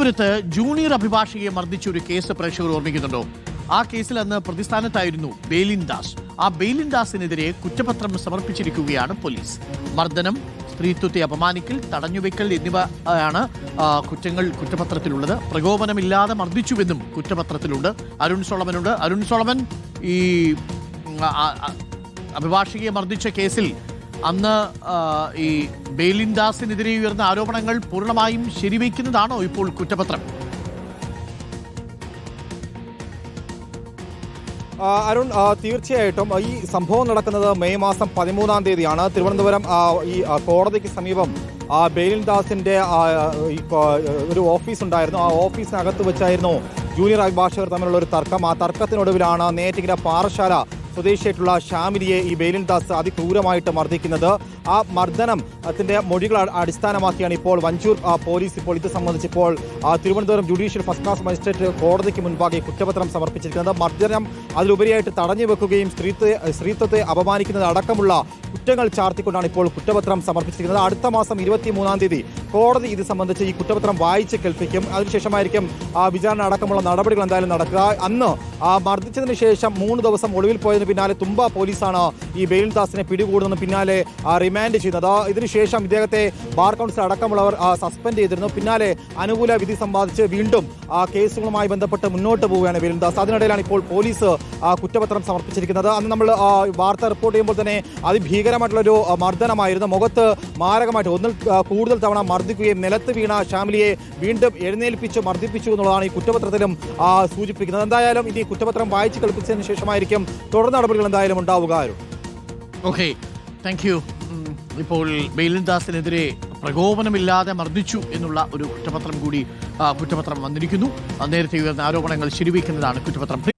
തിരുവനന്തപുരത്ത് ജൂനിയർ അഭിഭാഷകയെ മർദ്ദിച്ച ഒരു കേസ് പ്രേക്ഷകർ ഓർമ്മിക്കുന്നുണ്ടോ? ആ കേസിൽ അന്ന് പ്രതിസ്ഥാനത്തായിരുന്നു ബെയിലിൻ ദാസ്. ആ ബെയിലിൻ ദാസിനെതിരെ കുറ്റപത്രം സമർപ്പിച്ചിരിക്കുകയാണ് പോലീസ്. മർദ്ദനം സ്ത്രീത്വത്തെ അപമാനിക്കൽ തടഞ്ഞുവെക്കൽ എന്നിവ ആണ് കുറ്റങ്ങൾ കുറ്റപത്രത്തിലുള്ളത്. പ്രകോപനമില്ലാതെ മർദ്ദിച്ചുവെന്നും കുറ്റപത്രത്തിലുണ്ട്. അരുൺ സോളമനുണ്ട്. അരുൺ സോളമൻ ഈ അഭിഭാഷകയെ മർദ്ദിച്ച കേസിൽ അന്ന് ഈ ബെയിലിൻ ദാസിനെതിരെ ഉയർന്ന ആരോപണങ്ങൾ പൂർണമായും ശരിവയ്ക്കുന്നതാണോ ഇപ്പോൾ കുറ്റപത്രം? അരുൺ തീർച്ചയായിട്ടും ഈ സംഭവം നടക്കുന്നത് മെയ് മാസം പതിമൂന്നാം തീയതിയാണ്. തിരുവനന്തപുരം ഈ കോടതിക്ക് സമീപം ഈ, ആ, ഒരു ഓഫീസ് ഉണ്ടായിരുന്നു. ആ ഓഫീസിനകത്ത് വെച്ചായിരുന്നു ജൂനിയർ അഭിഭാഷകർ തമ്മിലുള്ള ഒരു തർക്കം. ആ തർക്കത്തിനൊടുവിലാണ് നേറ്റിങ്ങര പാറശാല സ്വദേശിയായിട്ടുള്ള ഷാമിലിയെ ഈ ബെയിലിൻ ദാസ് അതിക്രൂരമായിട്ട് മർദ്ദിക്കുന്നത് ആ മർദ്ദനത്തിന്റെ മൊഴികൾ അടിസ്ഥാനമാക്കിയാണ് ഇപ്പോൾ വഞ്ചൂർ പോലീസ് ഇപ്പോൾ ഇത് സംബന്ധിച്ച് ഇപ്പോൾ Thiruvananthapuram judicial first class magistrate കോടതിക്ക് മുൻപാകെ കുറ്റപത്രം സമർപ്പിച്ചിരിക്കുന്നത്. മർദ്ദനം അതിലുപരിയായിട്ട് തടഞ്ഞു വെക്കുകയും സ്ത്രീത്വ സ്ത്രീത്വത്തെ അപമാനിക്കുന്നത് അടക്കമുള്ള കുറ്റങ്ങൾ ചാർത്തിക്കൊണ്ടാണ് ഇപ്പോൾ കുറ്റപത്രം സമർപ്പിച്ചിരിക്കുന്നത്. അടുത്ത മാസം ഇരുപത്തി മൂന്നാം തീയതി കോടതി ഇത് സംബന്ധിച്ച് ഈ കുറ്റപത്രം വായിച്ച് കേൾപ്പിക്കും. അതിനുശേഷമായിരിക്കും ആ വിചാരണ അടക്കമുള്ള നടപടികൾ എന്തായാലും നടക്കുക. അന്ന് മർദ്ദിച്ചതിന് ശേഷം മൂന്ന് ദിവസം ഒളിവിൽ പോയതിന് പിന്നാലെ തുമ്പ പോലീസാണ് ഈ ബെയിൽദാസിനെ ദാസിനെ പിടികൂടുന്നതിന് പിന്നാലെ ആ, റിമാൻഡ് ചെയ്യുന്നത്. ഇതിനുശേഷം ഇദ്ദേഹത്തെ ബാർ കൗൺസിൽ അടക്കമുള്ളവർ സസ്പെൻഡ് ചെയ്തിരുന്നു. പിന്നാലെ അനുകൂല വിധി സമ്പാദിച്ച് വീണ്ടും കേസുകളുമായി ബന്ധപ്പെട്ട് മുന്നോട്ട് പോവുകയാണ് ബെയിലിൻ ദാസ് അതിനിടയിലാണ് ഇപ്പോൾ പോലീസ് കുറ്റപത്രം സമർപ്പിച്ചിരിക്കുന്നത്. അന്ന് നമ്മൾ വാർത്ത റിപ്പോർട്ട് ചെയ്യുമ്പോൾ തന്നെ അതിഭീകരമായിട്ടുള്ളൊരു മർദ്ദനമായിരുന്നു. മുഖത്ത് മാരകമായിട്ട് ഒന്നിൽ കൂടുതൽ തവണ മർദ്ദിക്കുകയും നിലത്ത് വീണ ഷാമിലിയെ വീണ്ടും എഴുന്നേൽപ്പിച്ച് മർദ്ദിപ്പിച്ചു എന്നുള്ളതാണ് ഈ കുറ്റപത്രത്തിലും സൂചിപ്പിക്കുന്നത്. എന്തായാലും ഇനി കുറ്റപത്രം വായിച്ച് കളിപ്പിച്ചതിന് ശേഷമായിരിക്കും തുടർ നടപടികൾ എന്തായാലും ഉണ്ടാവുക താങ്ക് യു ഇപ്പോൾ ബെയിലിൻദാസിനെതിരെ പ്രകോപനമില്ലാതെ മർദ്ദിച്ചു എന്നുള്ള ഒരു കുറ്റപത്രം കൂടി കുറ്റപത്രം വന്നിരിക്കുന്നു. നേരത്തെ ഉയർന്ന ആരോപണങ്ങൾ ശരിവയ്ക്കുന്നതാണ് കുറ്റപത്രം.